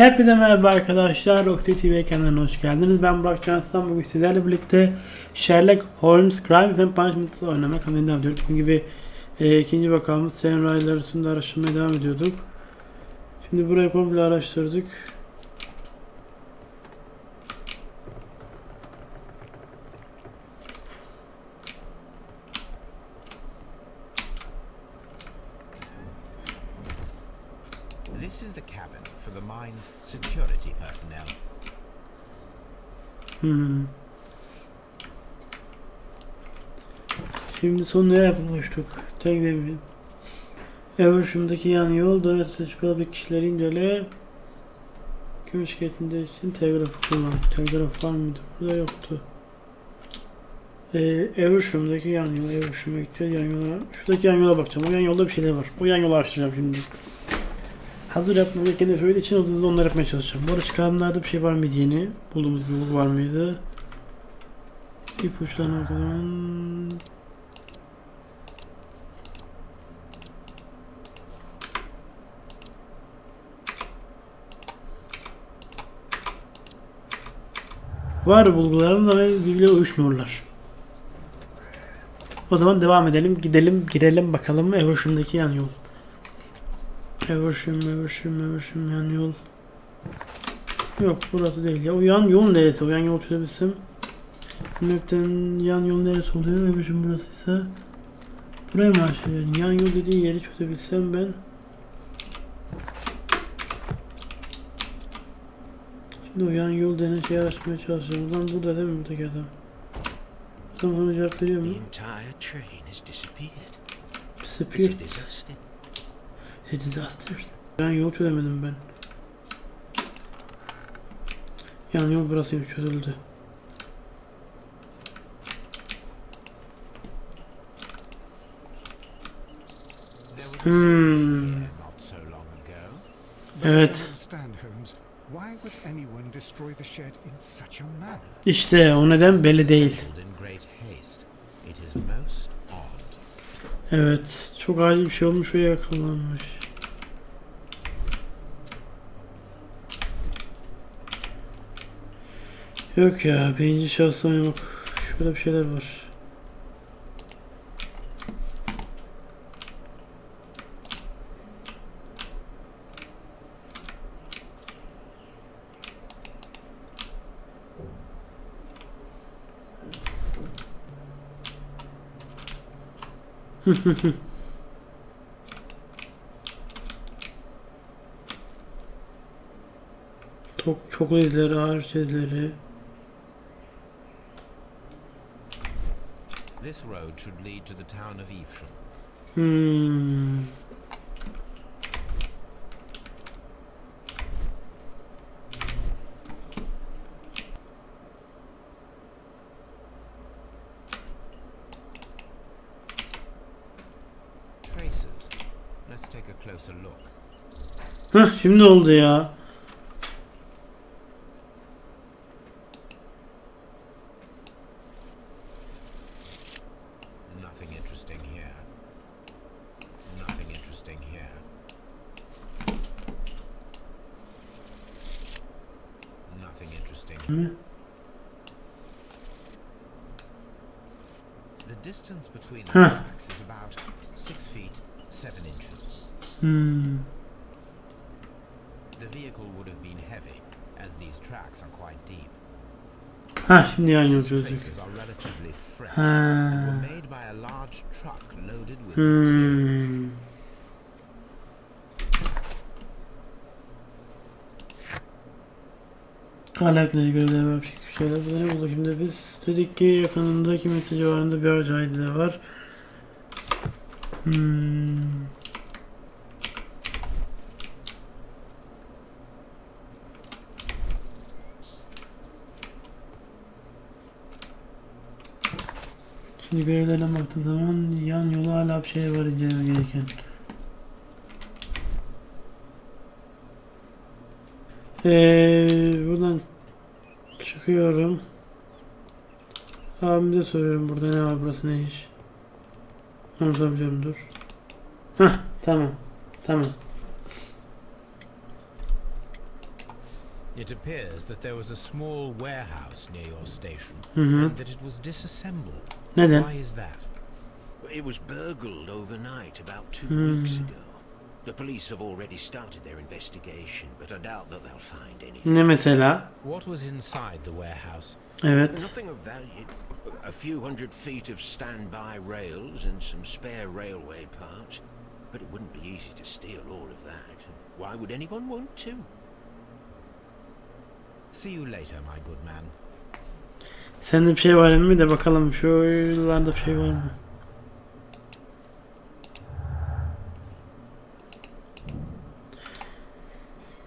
Hepinize merhaba arkadaşlar. Okti TV kanalına hoş geldiniz. Ben Burak Canslan. Bugün sizlerle birlikte Sherlock Holmes Crimes and Punishment oynamak devam ediyoruz. Bunun gibi e, ikinci bakalımız Sen Raylar üstünde araştırmaya devam ediyorduk. Şimdi burayı komple araştırdık. This is the cabin for the mine's security personnel. Şimdi son ne yapmıştık? Tek demir. Eversham'daki yan yol dolayısıyla şüpheli kişileri incele. Kömür şirketinde için telgrafı kullan. Telgraf var mıydı? Burada yoktu. Ee, Eversham'daki yan yol. Eversham'a gideceğiz yan yola. Şuradaki yan yola bakacağım. O yan yolda bir şeyler var. O yan yola açacağım şimdi. Hazır yapmam gerekeni söylediği için hızlı hızlı onları yapmaya çalışacağım. Bu arada çıkarımlarda bir şey var mıydı yeni? Bulduğumuz bir bulgu var mıydı? İpuçlarını ortadan... Var bulgularım da birbirine uyuşmuyorlar. O zaman devam edelim. Gidelim, girelim bakalım Eversham'daki yan yol. Eversham, Eversham, Eversham yan yol. Yok burası değil ya. O yan yol neresi? O yan yol çözebilsem. Map'ten yan yol neresi oluyor? Eversham burasıysa. Buraya mı aşağıya? Yan yol dediği yeri çözebilsem ben. Şimdi o yan yol denen şeyi araştırmaya çalışıyorum. Lan burada değil mi buradaki adam? Adam sana cevap veriyor The mu? disappeared. A disaster. Ben yol çözemedim ben. Yan yol burasıymış çözüldü. Hmm. Evet. İşte o neden belli değil. Evet. Çok acil bir şey olmuş ve yakalanmış. Yok ya. Birinci şahıs oynamak. Şurada bir şeyler var. Çok, çok izleri, ağır izleri. This road should lead to the town of Evesham. Hmm. Traces. Let's take a closer look. Hah şimdi oldu ya. Nothing interesting here. Nothing interesting here. Nothing interesting. Hı? The distance between the Huh. tracks is about six feet seven inches. Hmm. The vehicle would have been heavy, as these tracks are quite deep. Hah şimdi yan yol çözdük. Traces are relatively fresh. Ha. and Aletleri görevler var. Hiçbir şeyler. Bu ne bulduk şimdi biz? Dedik ki yakınında iki metre civarında bir araç aydınlığı var. Hmm. Şimdi görevlerine baktığı zaman yan yola hala bir şey var inceleme gereken. Ee, buradan çıkıyorum. Abimize soruyorum burada ne var burası ne iş. Onu soracağım dur. Hah tamam. Tamam. It appears that there was a small warehouse near your station Hı hı. and that it was disassembled. Neden? Why is that? It was burgled overnight about two Hmm. weeks ago. The police have already started their investigation, but I doubt that they'll find anything. Ne mesela? What was inside the warehouse? Evet. Nothing of value. A few hundred feet of standby rails and some spare railway parts. But it wouldn't be easy to steal all of that. Why would anyone want to? See you later, my good man. Sende bir şey var mı de bakalım şu yıllarda bir şey var mı?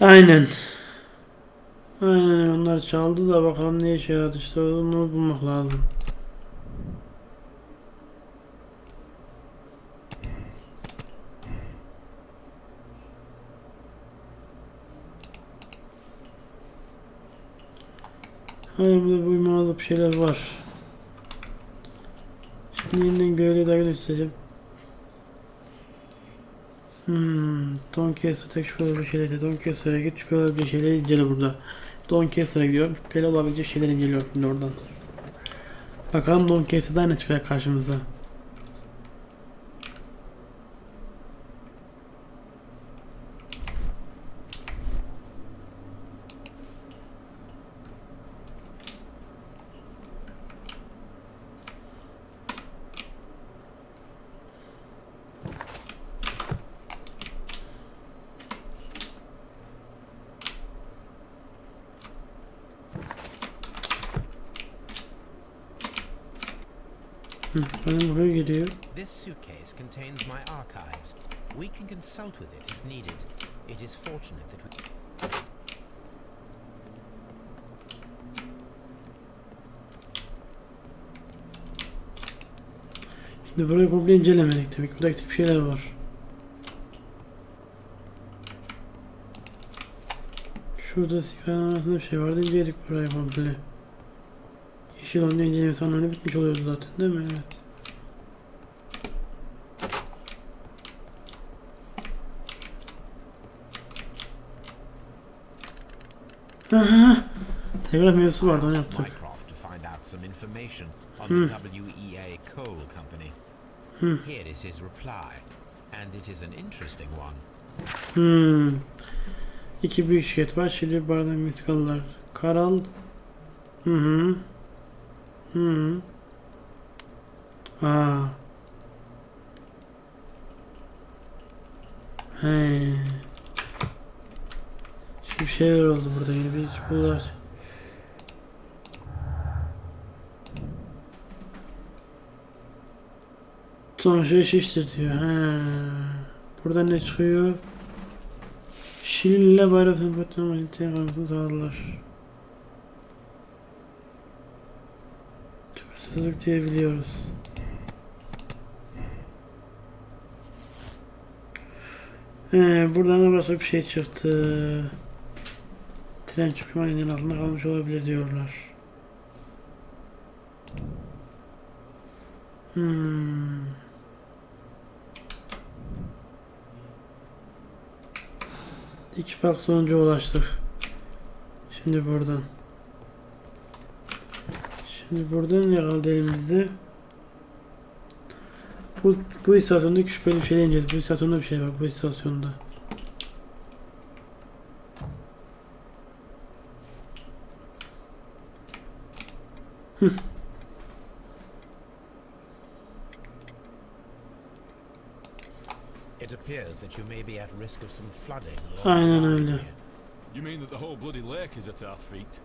Aynen. Aynen onlar çaldı da bakalım ne işe yaradı işte onu bulmak lazım. Hayır burada bu imalı bir şeyler var. Şimdi yeniden görevli daha göstereceğim. Hmm, Don Caster'a tek şüpheli bir şeyler. Don Caster'a git şüpheli bir şeyler incele burada. Don Caster'a gidiyorum. Şüpheli olabilecek şeyler inceliyorum şimdi oradan. Bakalım Don Caster'dan ne çıkacak karşımıza. Hı, benim buraya geliyor. This suitcase contains my archives. We can consult with it if needed. It is fortunate that we... Şimdi burayı komple incelemedik demek. Burada bir şeyler var. Şurada sigaranın arasında bir şey vardı. İnceledik burayı komple. Yeşil olunca inceleme sanırım bitmiş oluyordu zaten değil mi? Evet. Telgraf mevzusu vardı onu yaptık. Hmm. Company. Hmm. Here is his reply, and it is an interesting one. Hmm. İki büyük şirket var. Şili bardak Meksikalılar. Karal. Hı hı. Hı hı. Aa. He. Şimdi bir şeyler oldu burada yine bir çukurlar. Sonuçta şiştir diyor. He. Burada ne çıkıyor? Şili ile bayrak sempatinin valiteyi kalmasını sağlarlar. Hırsızlık diyebiliyoruz. Ee, buradan da başka bir şey çıktı. Tren çıkma engelin altında kalmış olabilir diyorlar. Hmm. İki farklı sonuca ulaştık. Şimdi buradan. Şimdi buradan ne kaldı elimizde? Bu, bu istasyonda şüpheli bir şey ineceğiz. Bu istasyonda bir şey var. Bu istasyonda. It appears that you may be at risk of some flooding. Aynen along the öyle. You mean that the whole bloody lake is at our feet?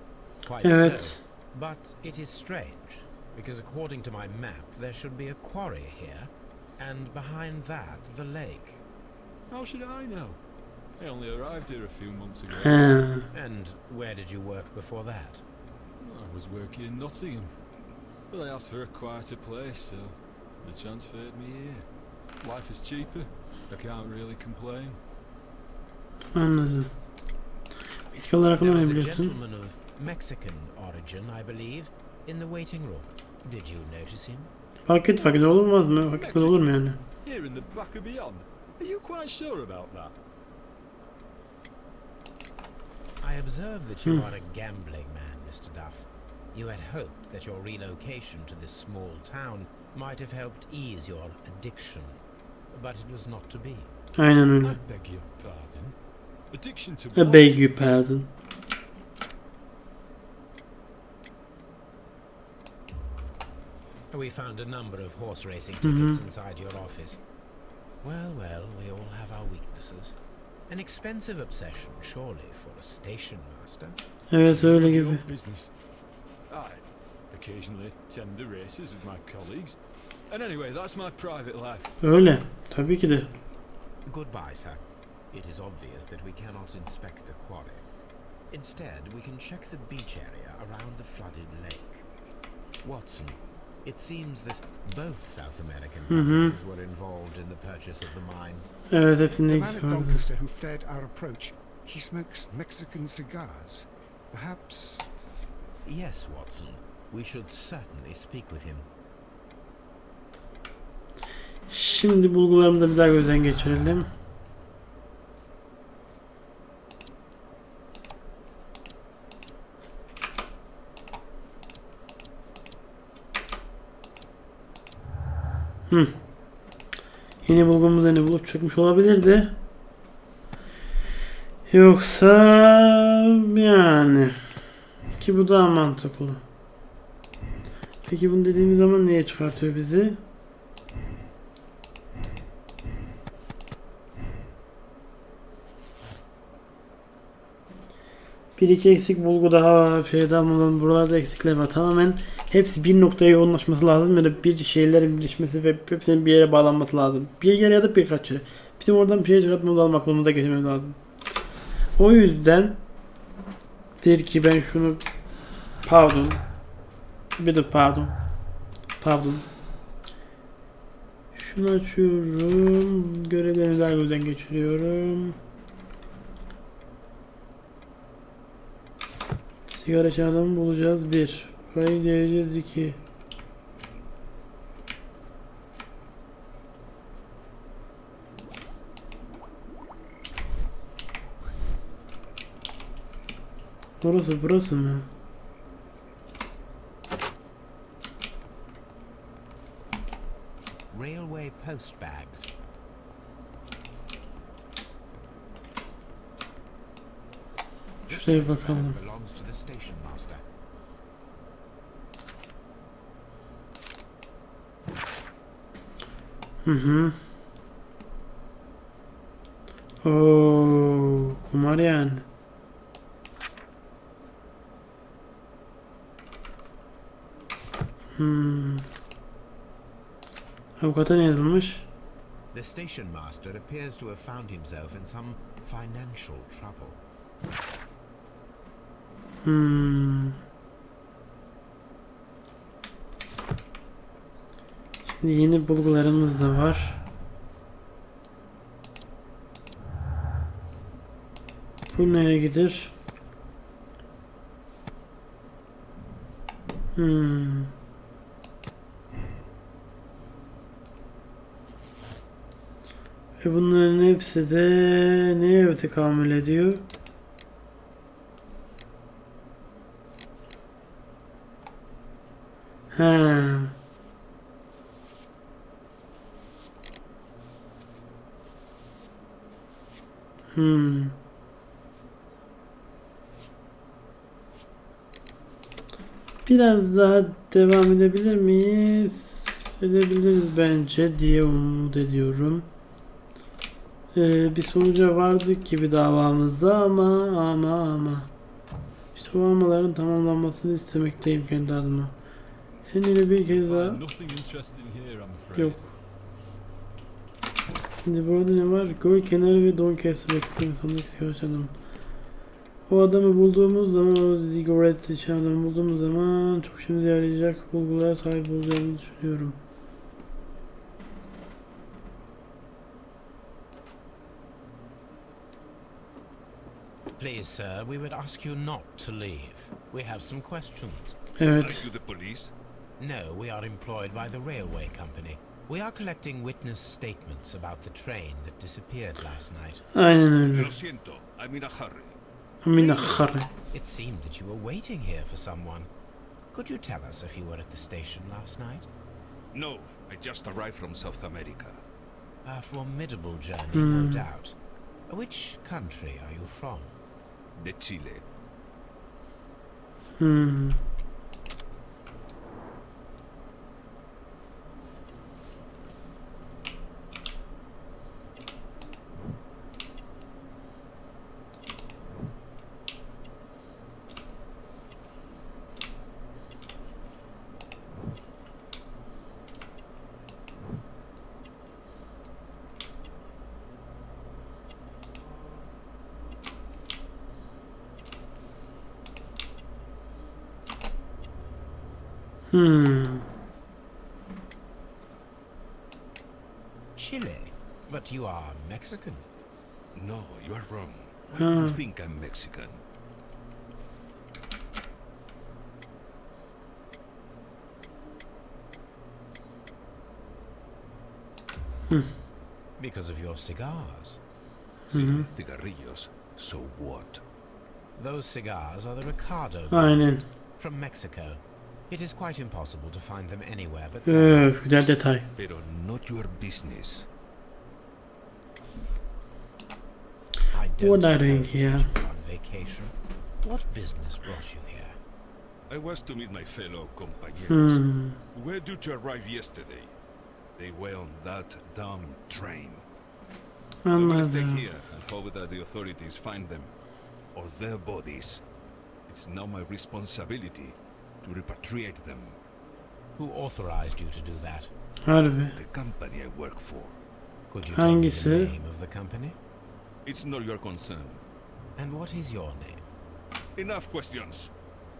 Quite Evet. so. But it is strange, because according to my map, there should be a quarry here, and behind that, the lake. How should I know? I only arrived here a few months ago. And where did you work before that? I was working in Nottingham, but I asked for a quieter place, so they transferred me here. Life is cheaper. I can't really complain. Anladım. Hakkında There ne biliyorsun? gentleman of Mexican origin, I believe, in the waiting room. Did you notice him? Fark et fark et olmaz mı? Etmez olur mu yani? Here in the back of beyond. Are you quite sure about that? I observe that you Hmm. are a gambling man, Mr. Duff. You had hoped that your relocation to this small town might have helped ease your addiction, but it was not to be. Aynen I öyle. beg your pardon. Addiction to I what? beg your pardon. We found a number of horse racing Mhm. tickets inside your office. Well, well, we all have our weaknesses. An expensive obsession, surely, for a station master. Evet öyle Your gibi. Business. I occasionally attend the races with my colleagues. And anyway, that's my private life. Öyle. Tabii ki de. Goodbye, sir. It is obvious that we cannot inspect the quarry. Instead, we can check the beach area around the flooded lake. Watson, it seems that both South American Mhm. companies were involved in the purchase of the mine. Evet The hepsinde man at. Doncaster who fled our approach, he smokes Mexican cigars. Perhaps Yes, Watson. We should certainly speak with him. Şimdi bulgularımı da bir daha gözden geçirelim. Hı. Yeni bulgumuz ne bulup çıkmış olabilirdi. Yoksa yani ki bu daha mantıklı. Peki bunu dediğimiz zaman neye çıkartıyor bizi? Bir iki eksik bulgu daha var. Şeyden bulalım. Buralarda eksikler var. Tamamen hepsi bir noktaya yoğunlaşması lazım. Ya da bir şeylerin birleşmesi ve hepsinin bir yere bağlanması lazım. Bir yere ya da birkaç yere. Bizim oradan bir şey çıkartmamız lazım. Aklımıza getirmemiz lazım. O yüzden der ki ben şunu pardon. Bir de pardon. Pardon. Şunu açıyorum. Görevlerimi daha gözden geçiriyorum. Sigara çağrımı bulacağız. Bir. Burayı deneyeceğiz iki. Burası burası mı? Post bags. This Şuraya post bag bakalım. belongs to the station master. Hı hı. Oo, kumar yani. Hmm. Avukata ne yazılmış? The station master appears to have found himself in some financial trouble. Hmm. Şimdi yeni bulgularımız da var. Bu neye gider? Hmm. Ve bunların hepsi de neye tekamül ediyor? Ha. Hmm. Biraz daha devam edebilir miyiz? Edebiliriz bence diye umut ediyorum. Ee, bir sonuca vardık gibi davamızda ama ama ama. İşte o amaların tamamlanmasını istemekteyim kendi adıma. Seninle bir kez daha yok. Şimdi burada ne var? Göl kenarı ve don kesmek sandık yaşadım. O adamı bulduğumuz zaman o içen adamı bulduğumuz zaman çok işimize yarayacak bulgulara sahip olacağımızı düşünüyorum. Please, sir, we would ask you not to leave. We have some questions. Evet. you the police? No, we are employed by the railway company. We are collecting witness statements about the train that disappeared last night. Aynen öyle. Lo siento, I'm in a hurry. Amina khare. It seemed that you were waiting here for someone. Could you tell us if you were at the station last night? No, I just arrived from South America. A formidable journey, Hmm. no doubt. Which country are you from? De Chile. Hmm. Hmm. Chile. But you are Mexican. No, you are wrong. Why do you think I'm Mexican? Because of your cigars. See, Mhm. cigarrillos. So what? Those cigars are the Ricardo Aynen. from Mexico. It is quite impossible to find them anywhere but there. Öf, güzel detay. Pero not your business. I don't What are suppose you here? on vacation. What business brought you here? I was to meet my fellow compañeros. Hmm. Where did you arrive yesterday? They were on that damn train. I'm gonna stay here and hope that the authorities find them. Or their bodies. It's now my responsibility to repatriate them. Who authorized you to do that? Harbi. The company I work for. Could you tell me the name of the company? It's not your concern. And what is your name? Enough questions.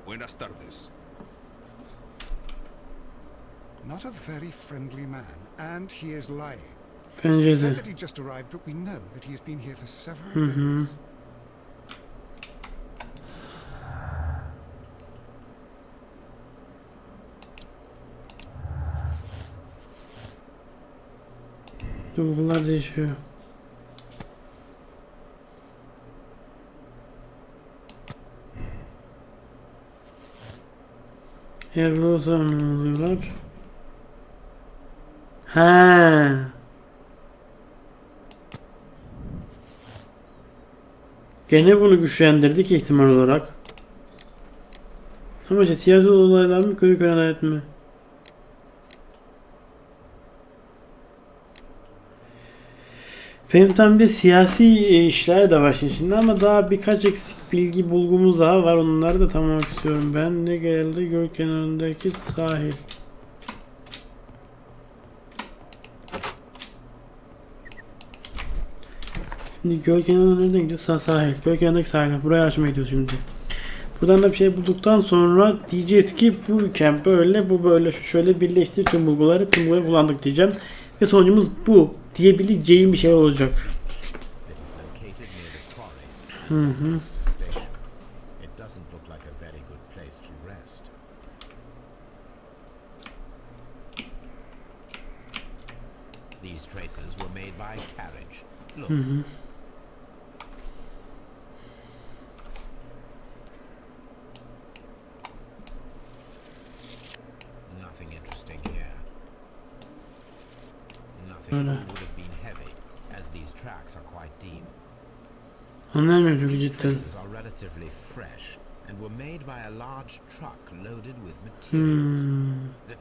Buenas tardes. Not a very friendly man, and he is lying. He said Pencere. that he just arrived, but we know that he has been here for several Mhm. days. Duygular değişiyor. Böyle olsa ne oluyorlar? He. Gene bunu güçlendirdik ihtimal olarak. Ama işte siyasi olaylar mı köy köy adalet tam bir siyasi e, işler de var şimdi ama daha birkaç eksik bilgi bulgumuz daha var. Onları da tamamlamak istiyorum. Ben ne geldi göl kenarındaki sahil. Şimdi göl kenarına nereden gidiyoruz? Sa sahil. Göl kenarındaki sahil. Buraya açmaya gidiyoruz şimdi. Buradan da bir şey bulduktan sonra diyeceğiz ki bu ülken böyle, bu böyle, şu şöyle birleştir tüm bulguları, tüm bulguları kullandık diyeceğim. Ve sonucumuz bu diyebileceğim bir şey olacak. Hı hı. These traces were made by carriage. Look, Hı hı. nothing interesting here. Nothing Öyle. would have been heavy, as these tracks are quite deep. Anlayamıyorum çünkü These cidden. traces are relatively fresh and were made by a large truck loaded with materials. Hmm. The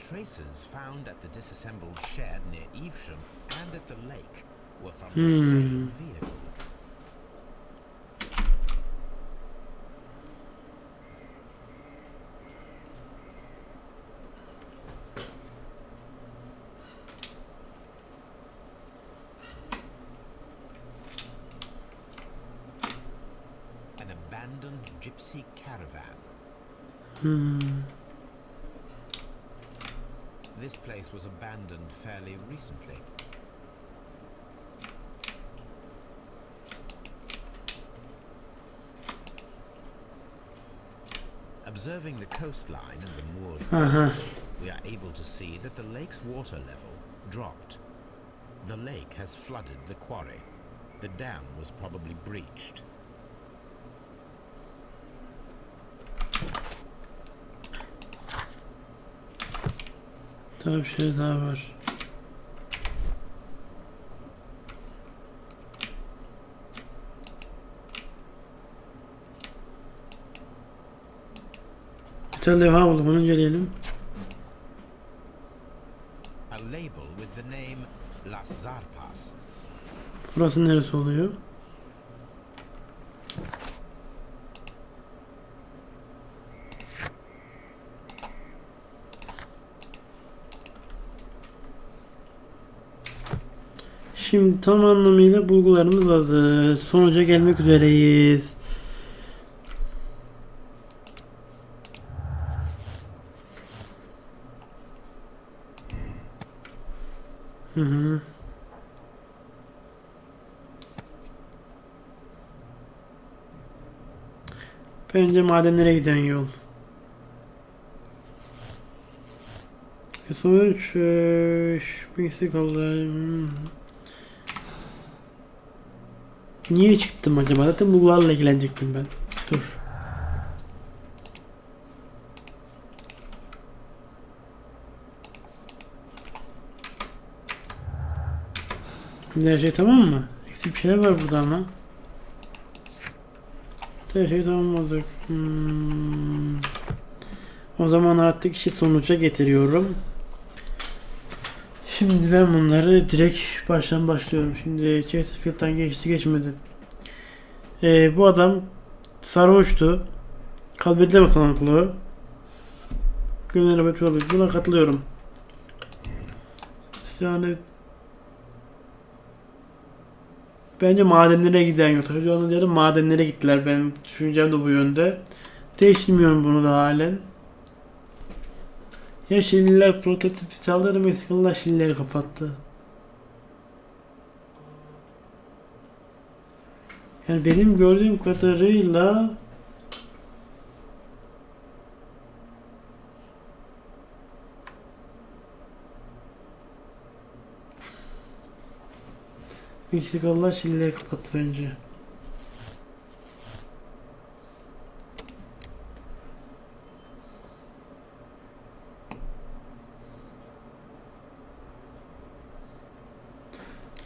gypsy caravan. Hmm. This place was abandoned fairly recently. Observing the coastline and the moored Aha. boats, we are able to see that the lake's water level dropped. The lake has flooded the quarry. The dam was probably breached. Daha bir şey daha var. Bir tane levha buldum onu inceleyelim. Burası neresi oluyor? Şimdi tam anlamıyla bulgularımız hazır. Sonuca gelmek üzereyiz. Hı hı. Bence madenlere giden yol. Sonuç eee, şu bilgisi kaldı. Niye çıktım acaba? Zaten bunlarla ilgilenecektim ben. Dur. Şimdi her şey tamam mı? Eksik bir şeyler var burada ama. Her şey tamamladık. Hmm. O zaman artık işi sonuca getiriyorum. Şimdi ben bunları direkt baştan başlıyorum. Şimdi Chesterfield'dan geçti geçmedi. Ee, bu adam sarhoştu. Kalbedilemez sanatlı. Gönül elbette olabilir. Buna katılıyorum. Yani Bence madenlere giden yok. Onun yerine madenlere gittiler. Benim düşüncem de bu yönde. Değiştirmiyorum bunu da halen. Ya Şililer prototip saldırı Meksikalılar Şilileri kapattı. Yani benim gördüğüm kadarıyla Meksikalılar Şilileri kapattı bence.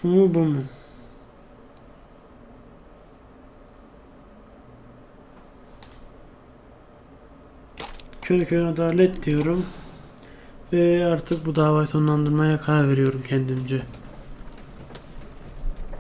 Mu bu mu? Köy köy adalet diyorum. Ve artık bu davayı sonlandırmaya karar veriyorum kendimce.